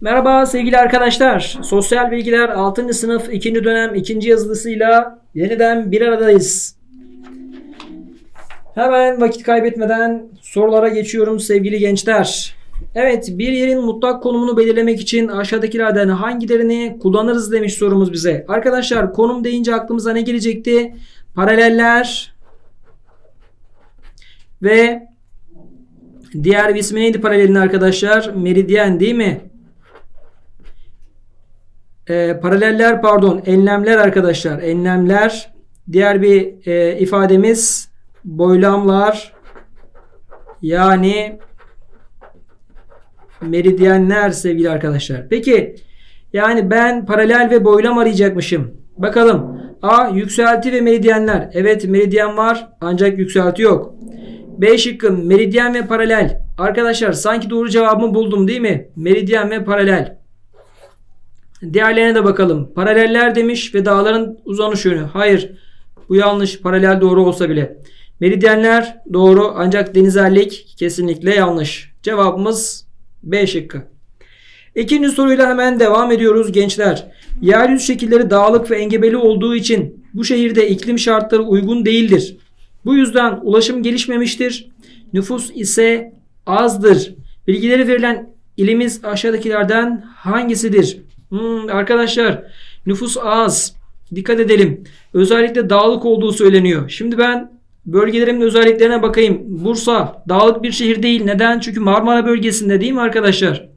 Merhaba sevgili arkadaşlar. Sosyal Bilgiler 6. sınıf 2. dönem 2. yazılısıyla yeniden bir aradayız. Hemen vakit kaybetmeden sorulara geçiyorum sevgili gençler. Evet bir yerin mutlak konumunu belirlemek için aşağıdakilerden hangilerini kullanırız demiş sorumuz bize. Arkadaşlar konum deyince aklımıza ne gelecekti? Paraleller ve diğer bir ismi neydi paralelin arkadaşlar? Meridyen değil mi? Ee, paraleller pardon enlemler arkadaşlar enlemler diğer bir e, ifademiz boylamlar yani meridyenler sevgili arkadaşlar. Peki yani ben paralel ve boylam arayacakmışım. Bakalım. A. Yükselti ve meridyenler. Evet meridyen var ancak yükselti yok. B şıkkı meridyen ve paralel. Arkadaşlar sanki doğru cevabımı buldum değil mi? Meridyen ve paralel. Diğerlerine de bakalım. Paraleller demiş ve dağların uzanış yönü. Hayır. Bu yanlış. Paralel doğru olsa bile. Meridyenler doğru ancak denizellik kesinlikle yanlış. Cevabımız B şıkkı. İkinci soruyla hemen devam ediyoruz gençler. Yeryüzü şekilleri dağlık ve engebeli olduğu için bu şehirde iklim şartları uygun değildir. Bu yüzden ulaşım gelişmemiştir. Nüfus ise azdır. Bilgileri verilen ilimiz aşağıdakilerden hangisidir? Hmm, arkadaşlar nüfus az. Dikkat edelim. Özellikle dağlık olduğu söyleniyor. Şimdi ben bölgelerimin özelliklerine bakayım. Bursa dağlık bir şehir değil. Neden? Çünkü Marmara bölgesinde değil mi arkadaşlar?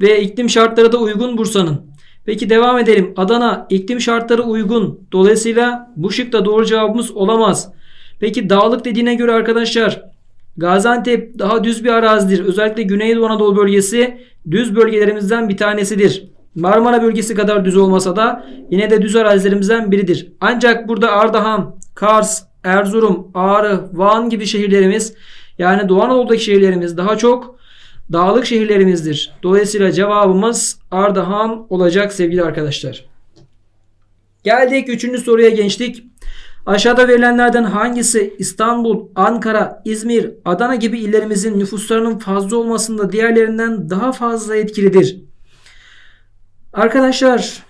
Ve iklim şartları da uygun Bursa'nın. Peki devam edelim. Adana iklim şartları uygun. Dolayısıyla bu şık da doğru cevabımız olamaz. Peki dağlık dediğine göre arkadaşlar Gaziantep daha düz bir arazidir. Özellikle Güneydoğu Anadolu bölgesi düz bölgelerimizden bir tanesidir. Marmara bölgesi kadar düz olmasa da yine de düz arazilerimizden biridir. Ancak burada Ardahan, Kars, Erzurum, Ağrı, Van gibi şehirlerimiz yani Doğu Anadolu'daki şehirlerimiz daha çok dağlık şehirlerimizdir. Dolayısıyla cevabımız Ardahan olacak sevgili arkadaşlar. Geldik 3. soruya gençlik. Aşağıda verilenlerden hangisi İstanbul, Ankara, İzmir, Adana gibi illerimizin nüfuslarının fazla olmasında diğerlerinden daha fazla etkilidir? Arkadaşlar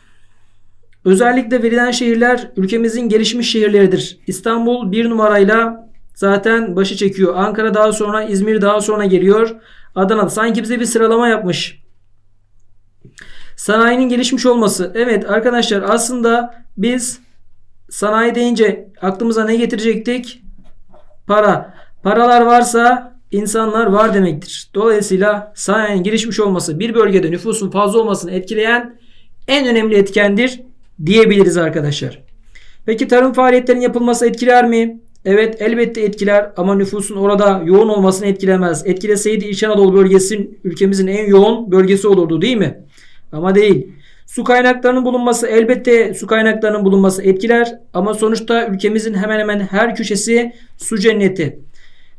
özellikle verilen şehirler ülkemizin gelişmiş şehirleridir. İstanbul bir numarayla zaten başı çekiyor. Ankara daha sonra İzmir daha sonra geliyor. Adana sanki bize bir sıralama yapmış. Sanayinin gelişmiş olması. Evet arkadaşlar aslında biz sanayi deyince aklımıza ne getirecektik? Para. Paralar varsa insanlar var demektir. Dolayısıyla sanayinin gelişmiş olması bir bölgede nüfusun fazla olmasını etkileyen en önemli etkendir diyebiliriz arkadaşlar. Peki tarım faaliyetlerinin yapılması etkiler mi? Evet elbette etkiler ama nüfusun orada yoğun olmasını etkilemez. Etkileseydi İç Anadolu bölgesi ülkemizin en yoğun bölgesi olurdu değil mi? Ama değil. Su kaynaklarının bulunması elbette su kaynaklarının bulunması etkiler ama sonuçta ülkemizin hemen hemen her köşesi su cenneti.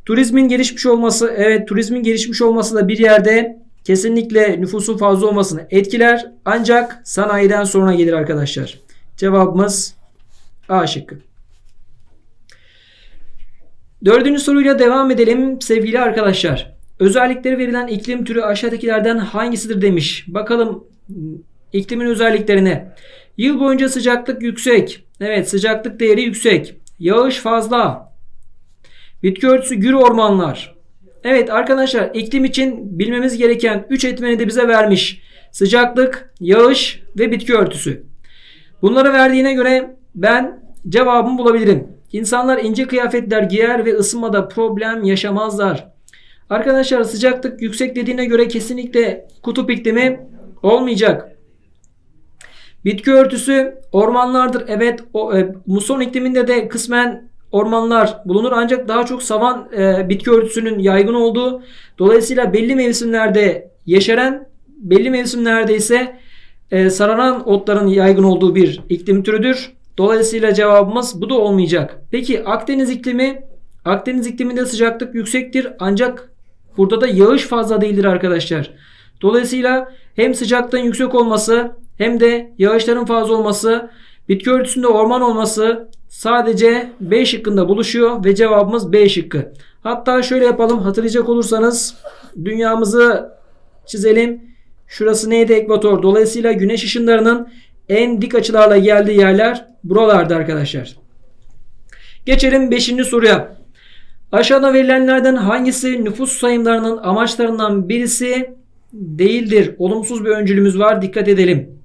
Turizmin gelişmiş olması evet turizmin gelişmiş olması da bir yerde kesinlikle nüfusun fazla olmasını etkiler ancak sanayiden sonra gelir arkadaşlar. Cevabımız A şıkkı. Dördüncü soruyla devam edelim sevgili arkadaşlar. Özellikleri verilen iklim türü aşağıdakilerden hangisidir demiş. Bakalım iklimin özelliklerine. Yıl boyunca sıcaklık yüksek. Evet sıcaklık değeri yüksek. Yağış fazla. Bitki örtüsü gür ormanlar. Evet arkadaşlar iklim için bilmemiz gereken 3 etmeni de bize vermiş. Sıcaklık, yağış ve bitki örtüsü. Bunları verdiğine göre ben cevabımı bulabilirim. İnsanlar ince kıyafetler giyer ve ısınmada problem yaşamazlar. Arkadaşlar sıcaklık yüksek dediğine göre kesinlikle kutup iklimi olmayacak. Bitki örtüsü ormanlardır. Evet o, e, muson ikliminde de kısmen ormanlar bulunur ancak daha çok savan e, bitki örtüsünün yaygın olduğu dolayısıyla belli mevsimlerde yeşeren belli mevsimlerde ise e, saranan otların yaygın olduğu bir iklim türüdür. Dolayısıyla cevabımız bu da olmayacak. Peki Akdeniz iklimi Akdeniz ikliminde sıcaklık yüksektir ancak burada da yağış fazla değildir arkadaşlar. Dolayısıyla hem sıcaklığın yüksek olması hem de yağışların fazla olması, bitki örtüsünde orman olması sadece B şıkkında buluşuyor ve cevabımız B şıkkı. Hatta şöyle yapalım hatırlayacak olursanız dünyamızı çizelim. Şurası neydi? Ekvator. Dolayısıyla güneş ışınlarının en dik açılarla geldiği yerler buralarda arkadaşlar. Geçelim 5. soruya. Aşağıda verilenlerden hangisi nüfus sayımlarının amaçlarından birisi değildir? Olumsuz bir öncülümüz var. Dikkat edelim.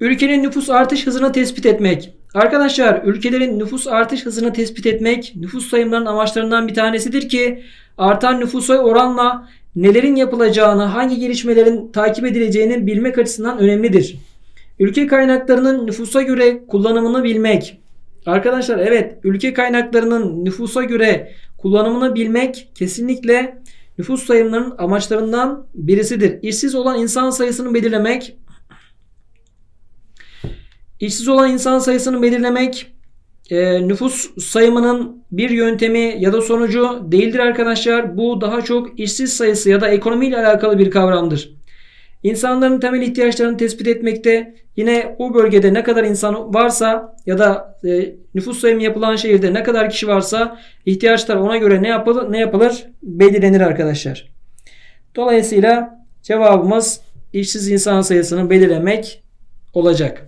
Ülkenin nüfus artış hızını tespit etmek. Arkadaşlar ülkelerin nüfus artış hızını tespit etmek nüfus sayımlarının amaçlarından bir tanesidir ki artan nüfusa oranla nelerin yapılacağını, hangi gelişmelerin takip edileceğini bilmek açısından önemlidir. Ülke kaynaklarının nüfusa göre kullanımını bilmek. Arkadaşlar evet ülke kaynaklarının nüfusa göre kullanımını bilmek kesinlikle nüfus sayımlarının amaçlarından birisidir. İşsiz olan insan sayısını belirlemek İşsiz olan insan sayısını belirlemek e, nüfus sayımının bir yöntemi ya da sonucu değildir arkadaşlar. Bu daha çok işsiz sayısı ya da ekonomiyle alakalı bir kavramdır. İnsanların temel ihtiyaçlarını tespit etmekte yine o bölgede ne kadar insan varsa ya da e, nüfus sayımı yapılan şehirde ne kadar kişi varsa ihtiyaçlar ona göre ne yapılır ne yapılır belirlenir arkadaşlar. Dolayısıyla cevabımız işsiz insan sayısını belirlemek olacak.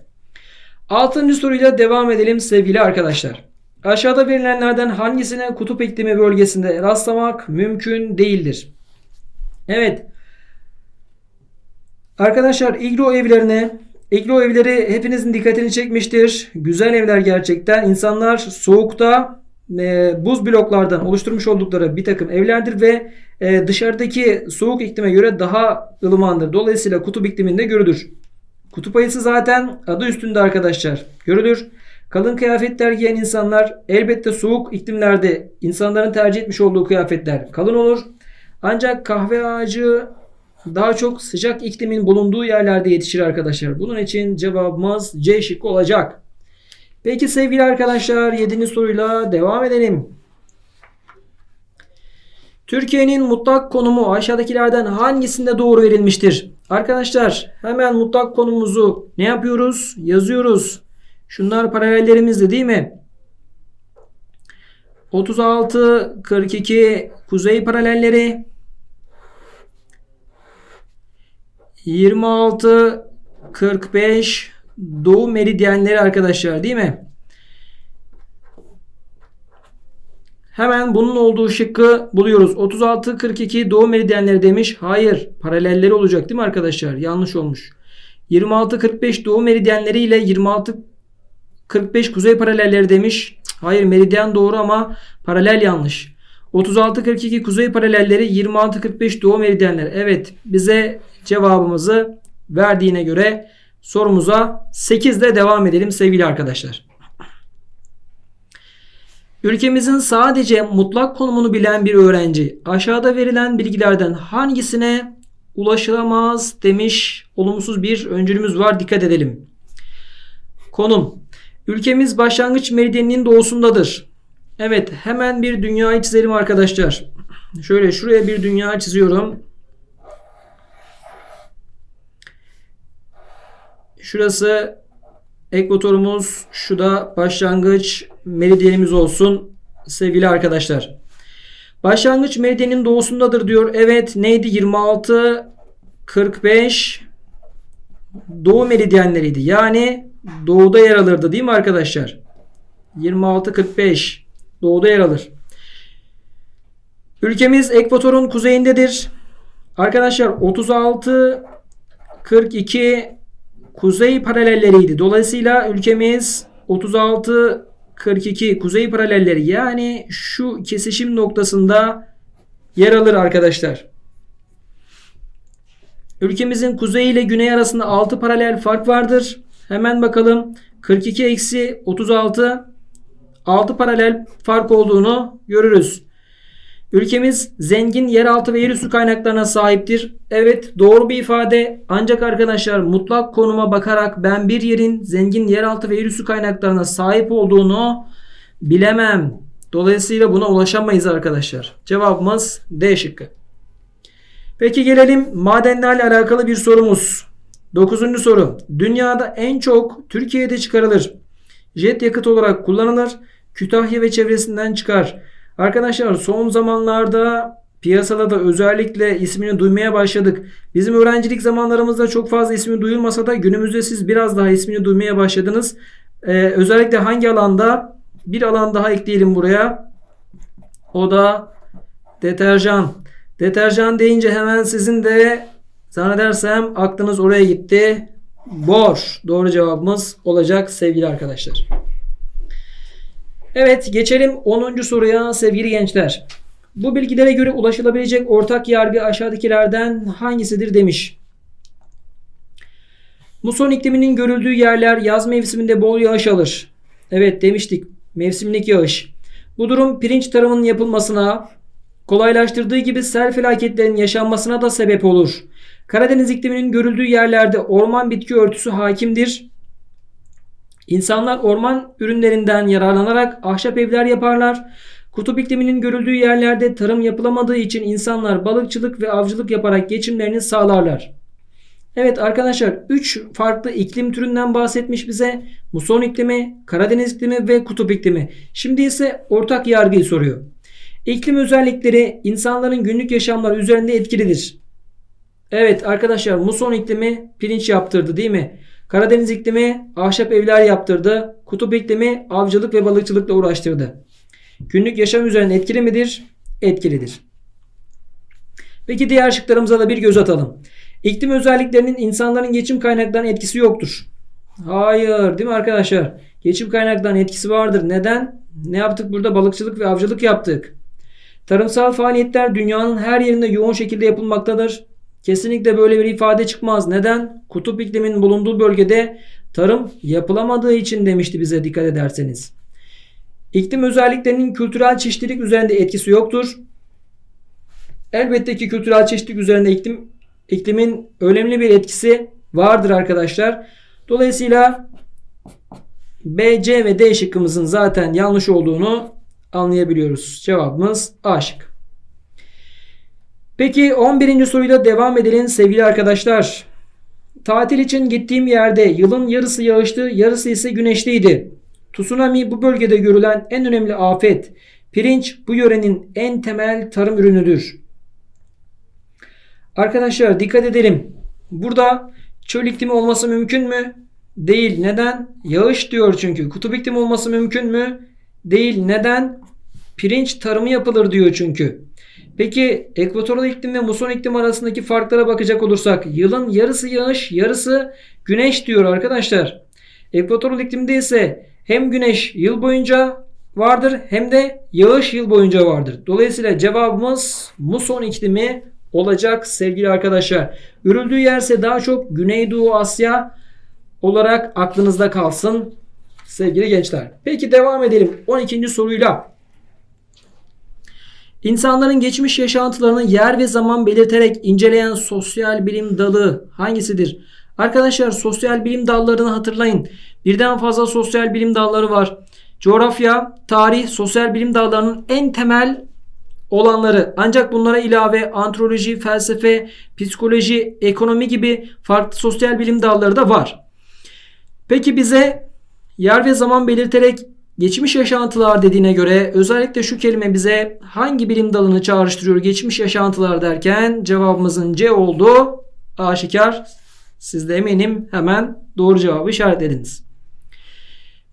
Altıncı soruyla devam edelim sevgili arkadaşlar. Aşağıda verilenlerden hangisine kutup iklimi bölgesinde rastlamak mümkün değildir? Evet. Arkadaşlar iglo evlerine iglo evleri hepinizin dikkatini çekmiştir. Güzel evler gerçekten. İnsanlar soğukta e, buz bloklardan oluşturmuş oldukları bir takım evlerdir ve e, dışarıdaki soğuk iklime göre daha ılımandır. Dolayısıyla kutup ikliminde görülür. Kutup ayısı zaten adı üstünde arkadaşlar. Görülür. Kalın kıyafetler giyen insanlar elbette soğuk iklimlerde insanların tercih etmiş olduğu kıyafetler kalın olur. Ancak kahve ağacı daha çok sıcak iklimin bulunduğu yerlerde yetişir arkadaşlar. Bunun için cevabımız C şıkkı olacak. Peki sevgili arkadaşlar 7. soruyla devam edelim. Türkiye'nin mutlak konumu aşağıdakilerden hangisinde doğru verilmiştir? Arkadaşlar hemen mutlak konumumuzu ne yapıyoruz? Yazıyoruz. Şunlar paralellerimizdi değil mi? 36, 42 kuzey paralelleri. 26, 45 doğu meridyenleri arkadaşlar değil mi? Hemen bunun olduğu şıkkı buluyoruz. 36 42 doğu meridyenleri demiş. Hayır. Paralelleri olacak değil mi arkadaşlar? Yanlış olmuş. 26 45 doğu meridyenleri ile 26 45 kuzey paralelleri demiş. Hayır meridyen doğru ama paralel yanlış. 36 42 kuzey paralelleri 26 45 doğu meridyenleri. Evet bize cevabımızı verdiğine göre sorumuza 8 ile devam edelim sevgili arkadaşlar. Ülkemizin sadece mutlak konumunu bilen bir öğrenci aşağıda verilen bilgilerden hangisine ulaşılamaz demiş olumsuz bir öncülümüz var dikkat edelim. Konum Ülkemiz başlangıç meridyeninin doğusundadır. Evet hemen bir dünyayı çizelim arkadaşlar. Şöyle şuraya bir dünya çiziyorum. Şurası ekvatorumuz. Şu da başlangıç meridyenimiz olsun sevgili arkadaşlar. Başlangıç meridyenin doğusundadır diyor. Evet neydi 26 45 doğu meridyenleriydi. Yani doğuda yer alırdı değil mi arkadaşlar? 26 45 doğuda yer alır. Ülkemiz ekvatorun kuzeyindedir. Arkadaşlar 36 42 kuzey paralelleriydi. Dolayısıyla ülkemiz 36 42 kuzey paralelleri yani şu kesişim noktasında yer alır arkadaşlar. Ülkemizin kuzey ile güney arasında 6 paralel fark vardır. Hemen bakalım. 42 eksi 36 6 paralel fark olduğunu görürüz. Ülkemiz zengin yeraltı ve yerüstü kaynaklarına sahiptir. Evet doğru bir ifade ancak arkadaşlar mutlak konuma bakarak ben bir yerin zengin yeraltı ve yerüstü kaynaklarına sahip olduğunu bilemem. Dolayısıyla buna ulaşamayız arkadaşlar. Cevabımız D şıkkı. Peki gelelim madenlerle alakalı bir sorumuz. Dokuzuncu soru. Dünyada en çok Türkiye'de çıkarılır. Jet yakıt olarak kullanılır. Kütahya ve çevresinden çıkar. Arkadaşlar son zamanlarda Piyasada da özellikle ismini duymaya başladık. Bizim öğrencilik zamanlarımızda çok fazla ismi duyulmasa da günümüzde siz biraz daha ismini duymaya başladınız. Ee, özellikle hangi alanda? Bir alan daha ekleyelim buraya. O da deterjan. Deterjan deyince hemen sizin de zannedersem aklınız oraya gitti. Bor. Doğru cevabımız olacak sevgili arkadaşlar. Evet geçelim 10. soruya sevgili gençler. Bu bilgilere göre ulaşılabilecek ortak yargı aşağıdakilerden hangisidir demiş. Muson ikliminin görüldüğü yerler yaz mevsiminde bol yağış alır. Evet demiştik mevsimlik yağış. Bu durum pirinç tarımının yapılmasına, kolaylaştırdığı gibi sel felaketlerinin yaşanmasına da sebep olur. Karadeniz ikliminin görüldüğü yerlerde orman bitki örtüsü hakimdir. İnsanlar orman ürünlerinden yararlanarak ahşap evler yaparlar. Kutup ikliminin görüldüğü yerlerde tarım yapılamadığı için insanlar balıkçılık ve avcılık yaparak geçimlerini sağlarlar. Evet arkadaşlar 3 farklı iklim türünden bahsetmiş bize. Muson iklimi, Karadeniz iklimi ve kutup iklimi. Şimdi ise ortak yargıyı soruyor. İklim özellikleri insanların günlük yaşamları üzerinde etkilidir. Evet arkadaşlar muson iklimi pirinç yaptırdı değil mi? Karadeniz iklimi ahşap evler yaptırdı. Kutup iklimi avcılık ve balıkçılıkla uğraştırdı. Günlük yaşam üzerine etkili midir? Etkilidir. Peki diğer şıklarımıza da bir göz atalım. İklim özelliklerinin insanların geçim kaynaklarına etkisi yoktur. Hayır değil mi arkadaşlar? Geçim kaynaklarına etkisi vardır. Neden? Ne yaptık burada? Balıkçılık ve avcılık yaptık. Tarımsal faaliyetler dünyanın her yerinde yoğun şekilde yapılmaktadır. Kesinlikle böyle bir ifade çıkmaz. Neden? Kutup iklimin bulunduğu bölgede tarım yapılamadığı için demişti bize dikkat ederseniz. İklim özelliklerinin kültürel çeşitlilik üzerinde etkisi yoktur. Elbette ki kültürel çeşitlilik üzerinde iklim iklimin önemli bir etkisi vardır arkadaşlar. Dolayısıyla B, C ve D şıkkımızın zaten yanlış olduğunu anlayabiliyoruz. Cevabımız A şık. Peki 11. soruyla devam edelim sevgili arkadaşlar. Tatil için gittiğim yerde yılın yarısı yağışlı, yarısı ise güneşliydi. Tsunami bu bölgede görülen en önemli afet. Pirinç bu yörenin en temel tarım ürünüdür. Arkadaşlar dikkat edelim. Burada çöl iklimi olması mümkün mü? Değil. Neden? Yağış diyor çünkü. Kutup iklimi olması mümkün mü? Değil. Neden? Pirinç tarımı yapılır diyor çünkü. Peki ekvatoral iklim ve muson iklim arasındaki farklara bakacak olursak yılın yarısı yağış yarısı güneş diyor arkadaşlar. Ekvatoral iklimde ise hem güneş yıl boyunca vardır hem de yağış yıl boyunca vardır. Dolayısıyla cevabımız muson iklimi olacak sevgili arkadaşlar. Görüldüğü yerse daha çok Güneydoğu Asya olarak aklınızda kalsın sevgili gençler. Peki devam edelim 12. soruyla. İnsanların geçmiş yaşantılarını yer ve zaman belirterek inceleyen sosyal bilim dalı hangisidir? Arkadaşlar sosyal bilim dallarını hatırlayın. Birden fazla sosyal bilim dalları var. Coğrafya, tarih, sosyal bilim dallarının en temel olanları ancak bunlara ilave antropoloji, felsefe, psikoloji, ekonomi gibi farklı sosyal bilim dalları da var. Peki bize yer ve zaman belirterek geçmiş yaşantılar dediğine göre özellikle şu kelime bize hangi bilim dalını çağrıştırıyor geçmiş yaşantılar derken cevabımızın C olduğu aşikar. Siz de eminim hemen doğru cevabı işaretlediniz.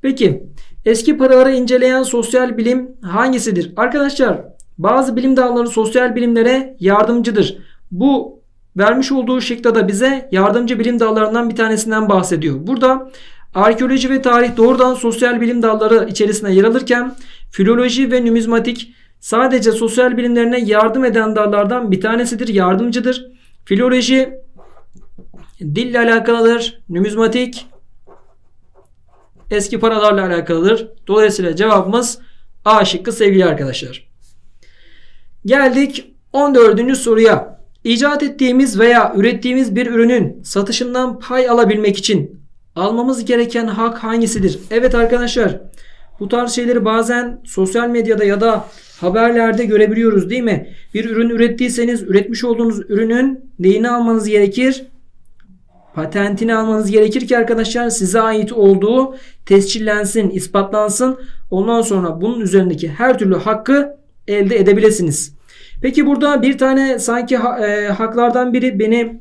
Peki eski paraları inceleyen sosyal bilim hangisidir? Arkadaşlar bazı bilim dalları sosyal bilimlere yardımcıdır. Bu vermiş olduğu şıkta da bize yardımcı bilim dallarından bir tanesinden bahsediyor. Burada arkeoloji ve tarih doğrudan sosyal bilim dalları içerisinde yer alırken filoloji ve numizmatik sadece sosyal bilimlerine yardım eden dallardan bir tanesidir, yardımcıdır. Filoloji dille alakalıdır, numizmatik eski paralarla alakalıdır. Dolayısıyla cevabımız A şıkkı sevgili arkadaşlar. Geldik 14. soruya. İcat ettiğimiz veya ürettiğimiz bir ürünün satışından pay alabilmek için almamız gereken hak hangisidir? Evet arkadaşlar bu tarz şeyleri bazen sosyal medyada ya da haberlerde görebiliyoruz değil mi? Bir ürün ürettiyseniz üretmiş olduğunuz ürünün neyini almanız gerekir? Patentini almanız gerekir ki arkadaşlar size ait olduğu tescillensin, ispatlansın. Ondan sonra bunun üzerindeki her türlü hakkı elde edebilirsiniz. Peki burada bir tane sanki ha- e, haklardan biri beni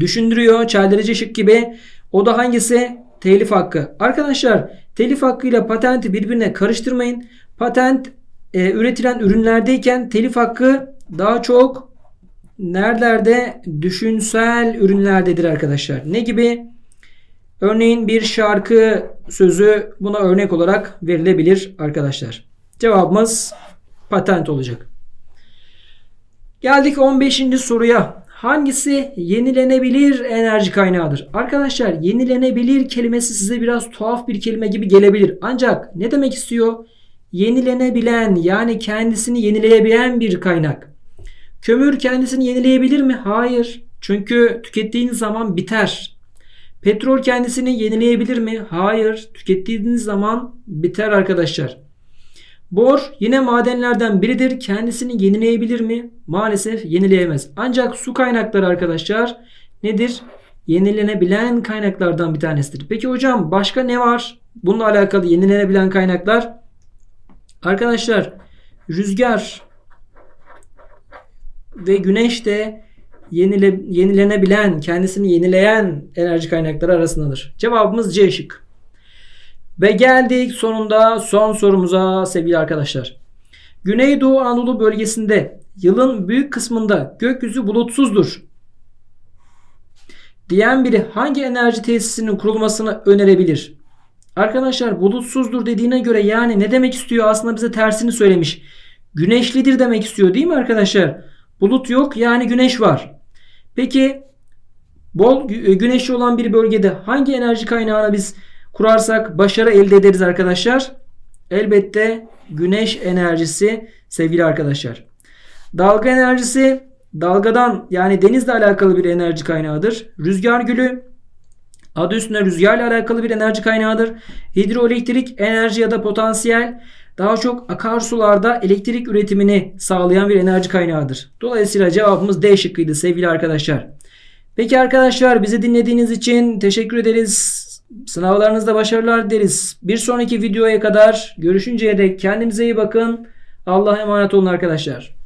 düşündürüyor. Çeldirici şık gibi. O da hangisi? Telif hakkı. Arkadaşlar telif hakkıyla patenti birbirine karıştırmayın. Patent e, üretilen ürünlerdeyken telif hakkı daha çok nerelerde? Düşünsel ürünlerdedir arkadaşlar. Ne gibi? Örneğin bir şarkı sözü buna örnek olarak verilebilir arkadaşlar. Cevabımız patent olacak. Geldik 15. soruya. Hangisi yenilenebilir enerji kaynağıdır? Arkadaşlar yenilenebilir kelimesi size biraz tuhaf bir kelime gibi gelebilir. Ancak ne demek istiyor? Yenilenebilen yani kendisini yenileyebilen bir kaynak. Kömür kendisini yenileyebilir mi? Hayır. Çünkü tükettiğiniz zaman biter. Petrol kendisini yenileyebilir mi? Hayır. Tükettiğiniz zaman biter arkadaşlar. Bor yine madenlerden biridir. Kendisini yenileyebilir mi? Maalesef yenileyemez. Ancak su kaynakları arkadaşlar nedir? Yenilenebilen kaynaklardan bir tanesidir. Peki hocam başka ne var? Bununla alakalı yenilenebilen kaynaklar. Arkadaşlar rüzgar ve güneş de yenile, yenilenebilen, kendisini yenileyen enerji kaynakları arasındadır. Cevabımız C şık. Ve geldik sonunda son sorumuza sevgili arkadaşlar. Güneydoğu Anadolu bölgesinde yılın büyük kısmında gökyüzü bulutsuzdur. Diyen biri hangi enerji tesisinin kurulmasını önerebilir? Arkadaşlar bulutsuzdur dediğine göre yani ne demek istiyor? Aslında bize tersini söylemiş. Güneşlidir demek istiyor değil mi arkadaşlar? Bulut yok yani güneş var. Peki bol gü- güneşli olan bir bölgede hangi enerji kaynağına biz kurarsak başarı elde ederiz arkadaşlar? Elbette güneş enerjisi sevgili arkadaşlar. Dalga enerjisi dalgadan yani denizle alakalı bir enerji kaynağıdır. Rüzgar gülü adı üstünde rüzgarla alakalı bir enerji kaynağıdır. Hidroelektrik enerji ya da potansiyel daha çok akarsularda elektrik üretimini sağlayan bir enerji kaynağıdır. Dolayısıyla cevabımız D şıkkıydı sevgili arkadaşlar. Peki arkadaşlar bizi dinlediğiniz için teşekkür ederiz. Sınavlarınızda başarılar dileriz. Bir sonraki videoya kadar görüşünceye dek kendinize iyi bakın. Allah'a emanet olun arkadaşlar.